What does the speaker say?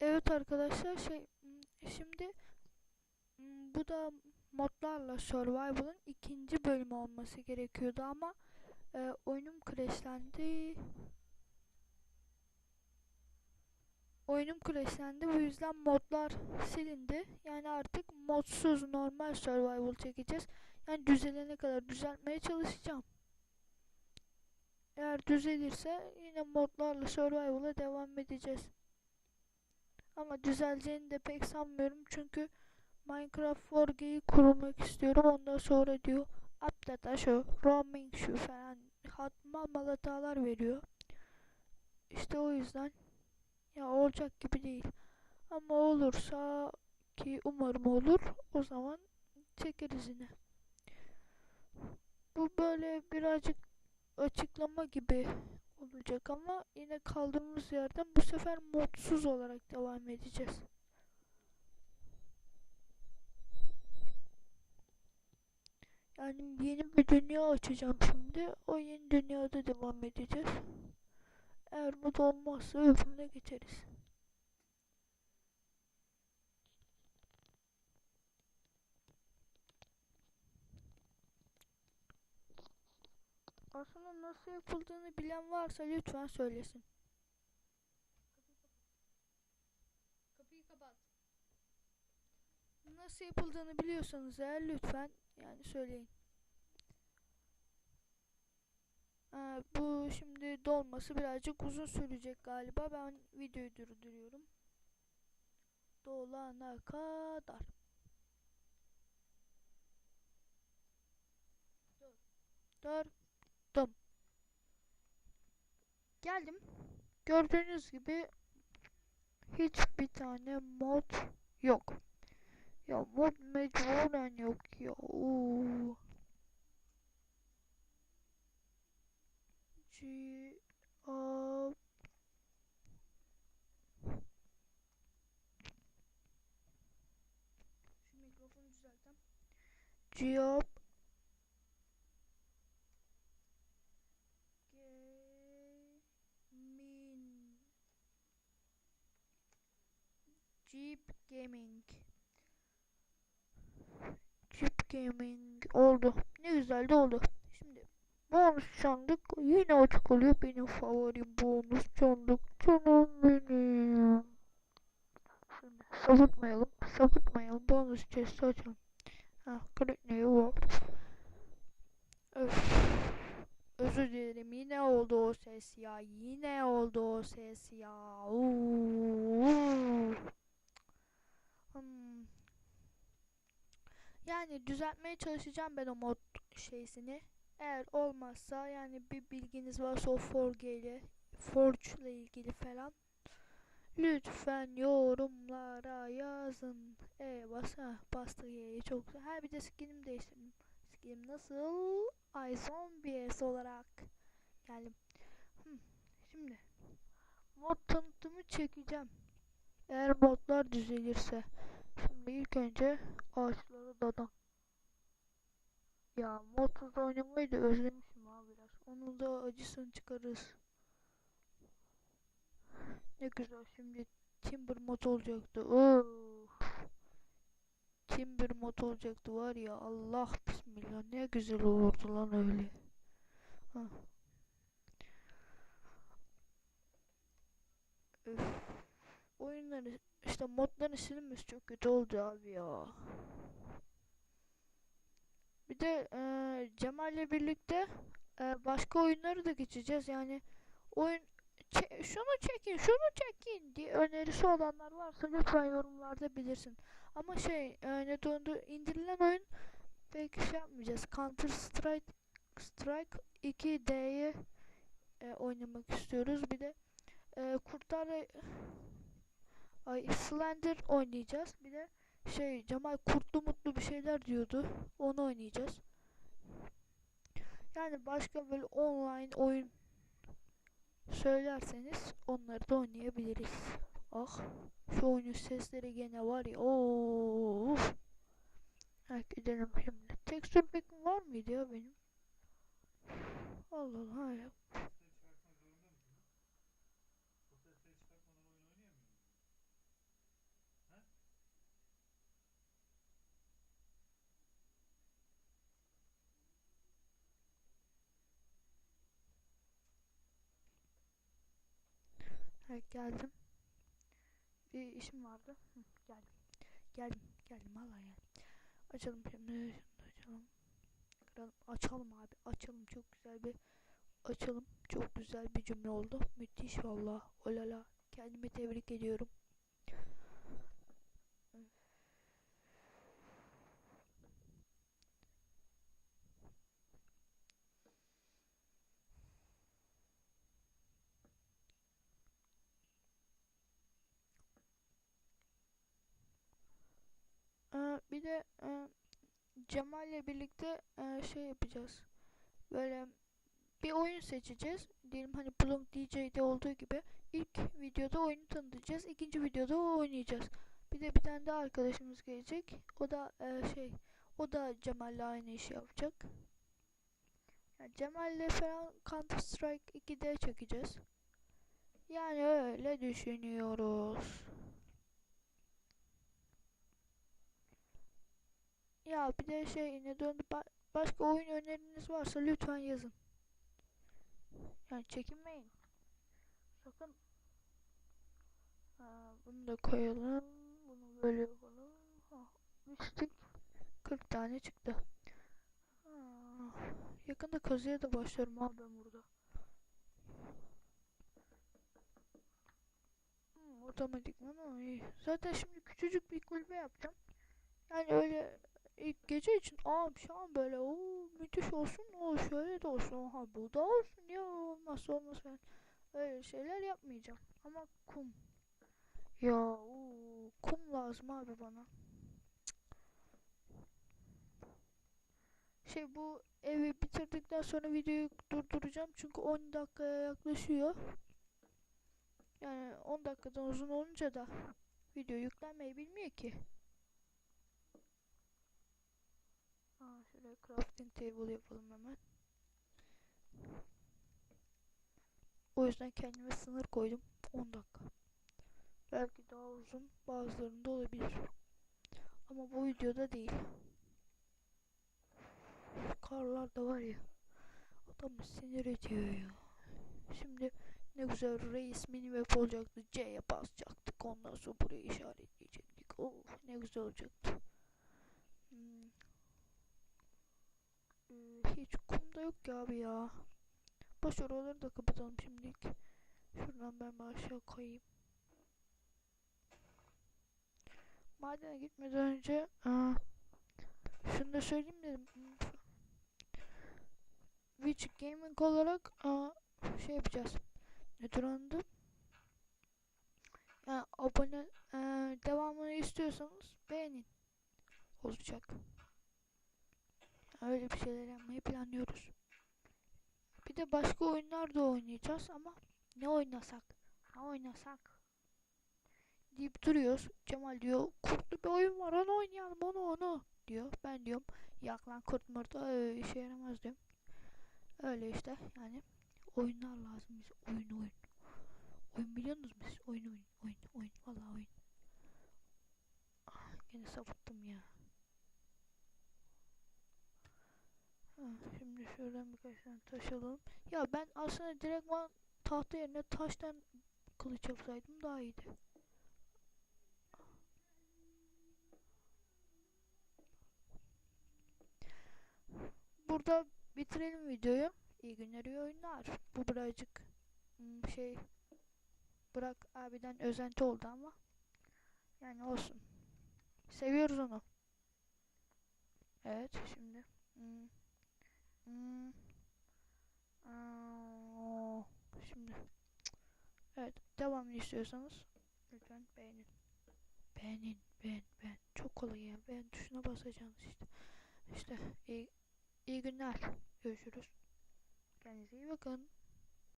Evet arkadaşlar şey m, şimdi m, bu da modlarla Survival'ın ikinci bölümü olması gerekiyordu ama e, oyunum crashlendi. Oyunum crashlendi bu yüzden modlar silindi. Yani artık modsuz normal Survival çekeceğiz. Yani düzelene kadar düzeltmeye çalışacağım. Eğer düzelirse yine modlarla Survival'a devam edeceğiz. Ama düzeleceğini de pek sanmıyorum çünkü Minecraft 4G'yi kurmak istiyorum. Ondan sonra diyor update şu, roaming şu falan hatma mal hatalar veriyor. İşte o yüzden ya olacak gibi değil. Ama olursa ki umarım olur o zaman çekeriz yine. Bu böyle birazcık açıklama gibi olacak ama yine kaldığımız yerden bu sefer modsuz olarak devam edeceğiz. Yani yeni bir dünya açacağım şimdi. O yeni dünyada devam edeceğiz. Eğer mod olmazsa öbürüne geçeriz. Aslında nasıl yapıldığını bilen varsa lütfen söylesin. Kapıyı kapat. Nasıl yapıldığını biliyorsanız eğer lütfen yani söyleyin. Ee, bu şimdi dolması birazcık uzun sürecek galiba. Ben videoyu durduruyorum. Dolana kadar. Durdum. Geldim. Gördüğünüz gibi hiçbir tane mod yok. Ya mod mecburen yok ya. Oo. G Şu mikrofonu düzeltem. Gaming Jeep Gaming Jeep Gaming oldu. Ne güzel de oldu. Şimdi bonus sandık yine açık oluyor. Benim favorim bonus sandık. Canım benim. Şimdi sapıtmayalım. Sapıtmayalım. Bonus chest açalım. Ha, kırık ne var? Öf. Özür dilerim. Yine oldu o ses ya. Yine oldu o ses ya. Uuu. Hmm. Yani düzeltmeye çalışacağım ben o mod şeysini. Eğer olmazsa yani bir bilginiz varsa o Forge ile Forge ile ilgili falan lütfen yorumlara yazın. E bas ha bastı Y'yi çok güzel. Ha bir de skinimi değiştirdim. Skinim nasıl? Ay zombies olarak geldim. Hmm, Şimdi mod tanıtımı çekeceğim. Eğer modlar düzelirse. Şimdi ilk önce ağaçları dadan. Ya modsuz oynamayı da özlemişim abi biraz. Onun da acısını çıkarırız. Ne güzel şimdi Timber mod olacaktı. Of. Timber mod olacaktı var ya Allah bismillah ne güzel olurdu lan öyle. Hah. Öf. Oyunları işte modların silinmesi çok kötü oldu abi ya. Bir de eee Cemal'le birlikte eee, başka oyunları da geçeceğiz. Yani oyun "Çe- şunu çekin, şunu çekin diye önerisi olanlar varsa lütfen yorumlarda bilirsin. Ama şey eee, ne dondu indirilen oyun pek şey yapmayacağız. Counter Strike Strike 2D'yi eee, oynamak istiyoruz. Bir de eee Kurtlar Ay Slender oynayacağız. Bir de şey Cemal kurtlu mutlu bir şeyler diyordu. Onu oynayacağız. Yani başka böyle online oyun söylerseniz onları da oynayabiliriz. Ah şu oyunun sesleri gene var ya. Of. Ha gidelim şimdi. Texture pack'im var mıydı ya benim? Allah Allah ya. Sesleri çıkartmak zorunda mısın? O sesleri çıkartmadan oyun oynayamıyor musun? Evet geldim. Bir işim vardı. Hı, geldim. Geldim. Geldim valla geldim. Açalım şimdi. Da açalım. Kıralım. Açalım abi. Açalım. Çok güzel bir açalım. Çok güzel bir cümle oldu. Müthiş valla. Olala. Kendimi tebrik ediyorum. Ee, bir de e, Cemal'le birlikte e, şey yapacağız. Böyle bir oyun seçeceğiz. Diyelim hani Plunk DJ'de olduğu gibi ilk videoda oyunu tanıtacağız. ikinci videoda o oynayacağız. Bir de bir tane daha arkadaşımız gelecek. O da e, şey o da Cemal'le aynı işi yapacak. Yani Cemal'le falan Counter Strike 2'de çekeceğiz. Yani öyle düşünüyoruz. Ya bir de şey yine döndü ba- başka oyun öneriniz varsa lütfen yazın. Yani çekinmeyin. Sakın. Ha, bunu da koyalım. Bunu böyle yapalım. Ha, içtik. 40 tane çıktı. Ha, yakında kazıya da başlarım abi ben burada. Hmm, otomatikman o iyi. Zaten şimdi küçücük bir kulübe yapacağım. Yani öyle ilk gece için aa şu an böyle o müthiş olsun o şöyle de olsun ha bu da olsun ya olmazsa olmaz falan. Öyle şeyler yapmayacağım. Ama kum. Ya oo, kum lazım abi bana. Şey bu evi bitirdikten sonra videoyu durduracağım çünkü 10 dakikaya yaklaşıyor. Yani 10 dakikadan uzun olunca da video yüklenmeyi bilmiyor ki Aa, şöyle crafting table yapalım hemen. O yüzden kendime sınır koydum. 10 dakika. Belki daha uzun bazılarında olabilir. Ama bu videoda değil. Karlar da var ya. Adamı sinir ediyor ya. Şimdi ne güzel reis mini web olacaktı. C'ye basacaktık. Ondan sonra burayı işaretleyecektik. Of ne güzel olacaktı. Hmm. Yok ki abi ya. Boş oraları da kapatalım şimdilik. Şuradan ben aşağı kayayım. Madene gitmeden önce aa, şunu da söyleyeyim dedim. Witch Gaming olarak aa, şey yapacağız. Ne tür anladım? Yani abone eee, devamını istiyorsanız beğenin. Olacak. Öyle bir şeyler yapmayı planlıyoruz. De başka oyunlar da oynayacağız ama ne oynasak? Ne oynasak? Deyip duruyoruz. Cemal diyor kurtlu bir oyun var onu oynayalım onu onu diyor. Ben diyorum yak lan kurt öyle işe yaramaz diyorum. Öyle işte yani oyunlar lazım bize oyun oyun. Oyun biliyorsunuz siz? Oyun oyun oyun oyun vallahi oyun. Ah, gene sapıttım ya. Ha, şimdi şuradan birkaç tane taş alalım. Ya ben aslında direktman tahta yerine taştan kılıç yapsaydım daha iyiydi. Burada bitirelim videoyu. İyi günler, iyi oyunlar. Bu birazcık hmm, şey Burak abiden özenti oldu ama yani olsun. Seviyoruz onu. Evet şimdi. Hmm. Hmm. Şimdi. Evet devamını istiyorsanız lütfen beğenin. Beğenin, beğen, beğen. Çok kolay ya. Beğen tuşuna basacaksınız işte. İşte iyi, iyi günler. Görüşürüz. Kendinize iyi bakın.